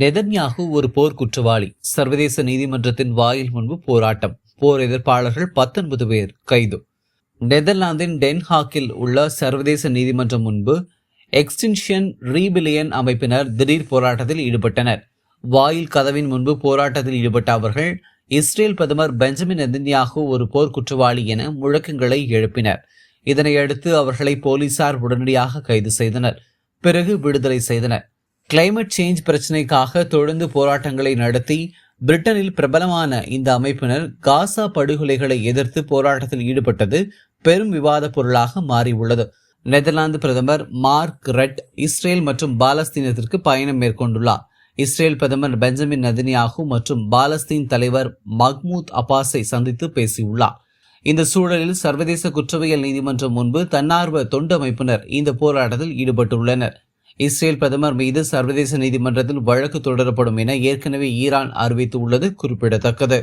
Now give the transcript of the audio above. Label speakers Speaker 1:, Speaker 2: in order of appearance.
Speaker 1: Netanyahu ஒரு போர் குற்றவாளி. சர்வதேச நீதிமன்றத்தின் வாயில் முன்பு போராட்டம். போர் எதிர்ப்பாளர்கள் பத்தொன்பது பேர் கைது. நெதர்லாந்தின் டென்ஹாக்கில் உள்ள சர்வதேச நீதிமன்றம் முன்பு எக்ஸ்டின்ஷன் ரீபிலியன் அமைப்பினர் திடீர் போராட்டத்தில் ஈடுபட்டனர். வாயில் கதவின் முன்பு போராட்டத்தில் ஈடுபட்ட அவர்கள் இஸ்ரேல் பிரதமர் பெஞ்சமின் நெதன்யாகு ஒரு போர் குற்றவாளி என முழக்கங்களை எழுப்பினர். இதனையடுத்து அவர்களை போலீசார் உடனடியாக கைது செய்தனர். பிறகு விடுதலை செய்தனர். கிளைமேட் சேஞ்ச் பிரச்சினைக்காக தொடர்ந்து போராட்டங்களை நடத்தி பிரிட்டனில் பிரபலமான இந்த அமைப்பினர் காசா படுகொலைகளை எதிர்த்து போராட்டத்தில் ஈடுபட்டது பெரும் விவாத பொருளாக மாறியுள்ளது. நெதர்லாந்து பிரதமர் மார்க் ரெட் இஸ்ரேல் மற்றும் பாலஸ்தீனத்திற்கு பயணம் மேற்கொண்டுள்ளார். இஸ்ரேல் பிரதமர் பெஞ்சமின் நதினியாகு மற்றும் பாலஸ்தீன் தலைவர் மஹ்மூத் அப்பாஸை சந்தித்து பேசியுள்ளார். இந்த சூழலில் சர்வதேச குற்றவியல் நீதிமன்றம் முன்பு தன்னார்வ தொண்டு அமைப்பினர் இந்த போராட்டத்தில் ஈடுபட்டுள்ளனர். இஸ்ரேல் பிரதமர் மீது சர்வதேச நீதிமன்றத்தில் வழக்கு தொடரப்படும் என ஏற்கனவே ஈரான் அறிவித்துள்ளது குறிப்பிடத்தக்கது.